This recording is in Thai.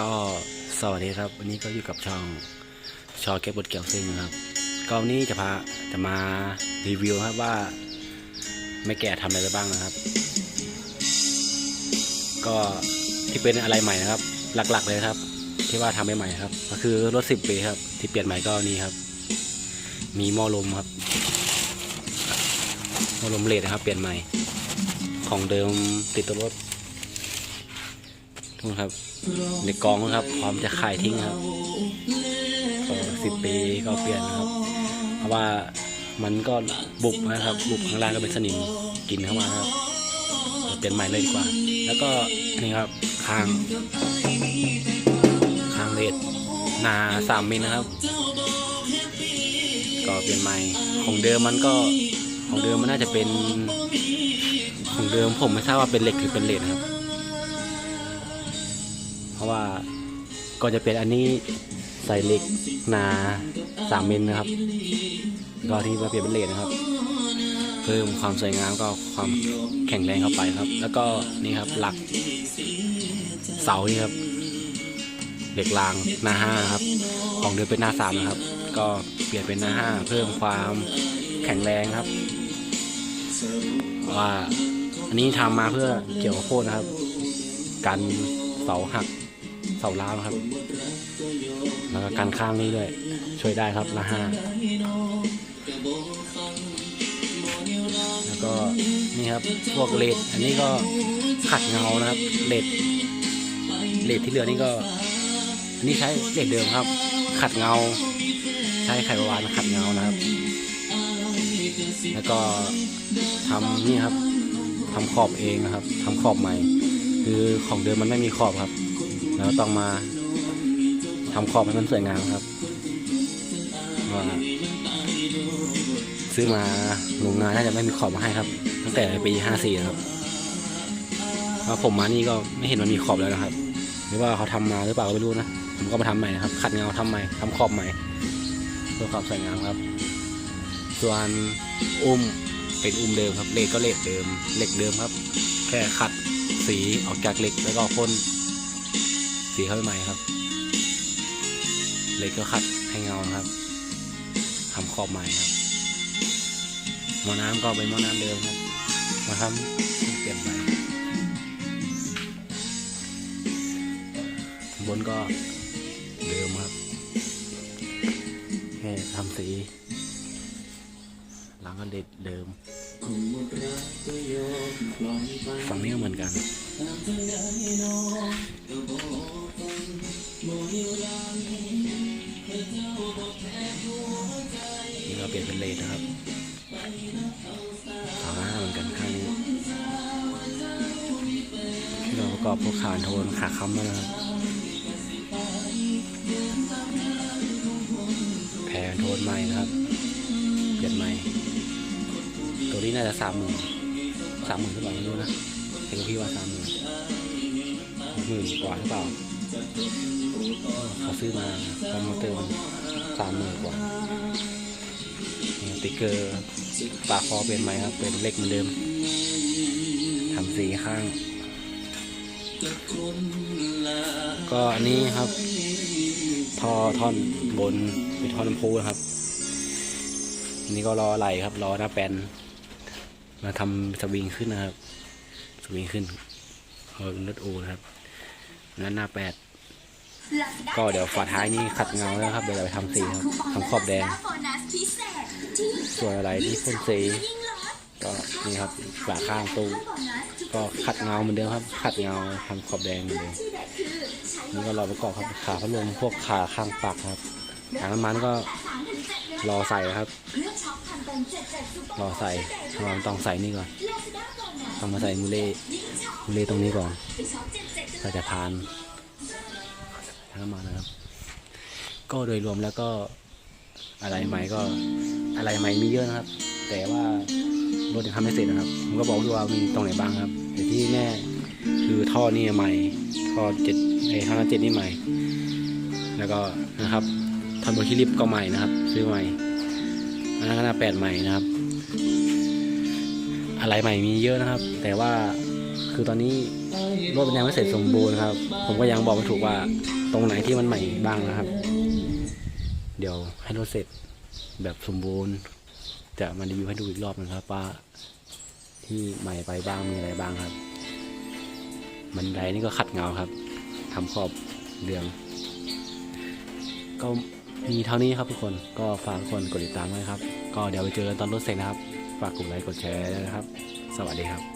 ก็สวัสดีครับ วันนี้ก็อยู่กับช่องชอเก็บบทเกี่ยวซิ่งนะครับก็วันนี้จะพาจะมารีวิวครับว่าไม่แก่ทำอะไรไปบ้างนะครับ ก็ที่เป็นอะไรใหม่นะครับ หลักๆเลยครับ ที่ว่าทำใหม่ๆครับ ก็คือรถสิบปีครับ ที่เปลี่ยนใหม่ก็นี่ครับ มีหม้อลมครับหม้อลมเลดนะครับ เปลี่ยนใหม่ ของเดิมติดตัวรถ ทุกครับในกองนะครับ พร้อมจะขายทิ้งครับก็สิบปีก็เปลี่ยนนะครับ เพราะว่ามันก็บุบนะครับ บุบข้างล่างก็เป็นสนิมกินเข้ามาครับเปลี่ยนใหม่เลยดีกว่า แล้วก็นี่ครับคางคางเลดหนาสามมิลนะครับ ก็เปลี่ยนใหม่ของเดิมมันก็ของเดิมมันน่าจะเป็นของเดิมผมไม่ทราบว่าเป็นเหล็กหรือเป็นเลดนะครับ ราะว่าก็จะเป็นอันนี้ใส่เหล็กหนาสามมิลนะครับก็ที่มาเปลี่ยนเป็นเลดนะครับ เพิ่มความสวยงามก็ความแข็งแรงเข้าไปครับ แล้วก็นี่ครับหลักเสานี่ครับเหล็กรางหน้าห้าครับ ของเดิมเป็นหน้าสามนะครับ ก็เปลี่ยนเป็นหน้าห้าเพิ่มความแข็งแรงครับ ว่าอันนี้ทำมาเพื่อเกี่ยวกับโพดนะครับ กันเสาหัก เสาล้าวครับ แล้วก็กันข้างนี้ด้วย ช่วยได้ครับละห้าแล้วก็นี่ครับพวกเลดอันนี้ก็ขัดเงานะครับเลดเลดที่เหลือนี่ก็ อันนี้ใช้เลดเดิมครับ ขัดเงา ใช้ไขวานขัดเงานะครับ แล้วก็ทำนี่ครับทำขอบเองนะครับทำขอบใหม่ คือของเดิมมันไม่มีขอบครับ แล้วต้องมาทำขอบให้มันสวยงามครับว่าซื้อมาโรงงานน่าจะไม่มีขอบมาให้ครับ ตั้งแต่ปี54นะครับพอผมมานี่ก็ไม่เห็นมันมีขอบแล้วนะครับ หรือว่าเขาทำมาหรือเปล่าก็ไม่รู้นะ ผมก็มาทำใหม่นะครับ ขัดเงาทำใหม่ทำขอบใหม่เพื่อความสวยงามครับ ส่วนอุ้มเป็นอุ้มเดิมครับเหล็กก็เหล็กเดิมเหล็กเดิมครับ แค่ขัดสีออกจากเหล็กแล้วก็พ่น สีเข้าไปใหม่ครับ เล็กก็ขัดให้เงาครับทำขอบใหม่ครับหม้อน้ำก็เป็นหม้อน้ำเดิมครับมาทำเปลี่ยนไปข้างบนก็เดิมครับแค่ทำสี หลังก็เด็ดเดิม ฝั่งนี้ก็เหมือนกัน นี่เราเปลี่ยนเป็นเลนนะครับขาหน้าเหมือนกันข้างนี้ที่เราประกอบพวกขาโทนขาค้ำแล้วนะครับแผงโทนใหม่นะครับ เปลี่ยนใหม่ ตัวนี้น่าจะสามหมื่นสามหมื่นหรือเปล่าไม่รู้นะเห็นพี่ว่าสามหมื่นหมื่นกว่าหรือเปล่าเขาซื้อมาคอมพิวเตอร์มันสามหมื่นกว่าติ๊กเกอร์ปากคอเปลี่ยนใหมครับ เป็นเล็กเหมือนเดิมทำสีข้าง ก็อันนี้ครับท่อท่อนบนเป็นท่อน้ำพุนะครับ อันนี้ก็รอไหลครับ รอหน้าแปน มาทำสวิงขึ้นนะครับ สวิงขึ้นเอาเป็นรถโอนะครับนั้นหน้าแปดก็เดี๋ยวฝาท้ายนี่ขัดเงาแล้วครับเดี๋ยวเราไปทำสีครับทำขอบแดง ส่วนอะไรที่พ่นสี ก็นี่ครับฝาข้างตู้ก็ขัดเงาเหมือนเดิมครับ ขัดเงาทำขอบแดงเหมือนเดิมนี่ก็รอประกอบครับขาพัดลมพวกขาข้างปักครับถังน้ำมันก็รอใส่ครับ รอใส่เราต้องใส่นี่ก่อนต้องมาใส่มูเล่มูเล่ตรงนี้ก่อนเราจะพานทั้งน้ำมันะครับ ก็โดยรวมแล้วก็อะไรใหม่ก็อะไรใหม่มีเยอะนะครับ แต่ว่ารถยังทำไม่เสร็จนะครับผมก็บอกด้วยว่ามีตรงไหนบ้างครับ แต่ที่แน่คือท่อนี่ใหม่ท่อเจ็ดไอ้ห้าเจ็ดนี่ใหม่ แล้วก็นะครับทำโบคิลิปก็ใหม่นะครับ ซื้อใหม่ อันนั้นก็น้าแปดใหม่นะครับ อะไรใหม่มีเยอะนะครับ แต่ว่าคือตอนนี้รถมันยังไม่เสร็จสมบูรณ์ครับ ผมก็ยังบอกไม่ถูกว่าตรงไหนที่มันใหม่บ้างนะครับ เดี๋ยวให้รถเสร็จแบบสมบูรณ์ จะมารีวิวให้ดูอีกรอบหนึงครับว่าที่ใหม่ไปบ้างมีอะไรบ้างครับบันไดนี่ก็ขัดเงาครับทำขอบเรือง ก็ มีเท่านี้ครับทุกคนก็ฝากทุกคนกดติดตามด้วยครับ ก็เดี๋ยวไปเจอกันตอนรถเสร็จนะครับ ฝากกดไลค์กดแชร์ด้วยนะครับ สวัสดีครับ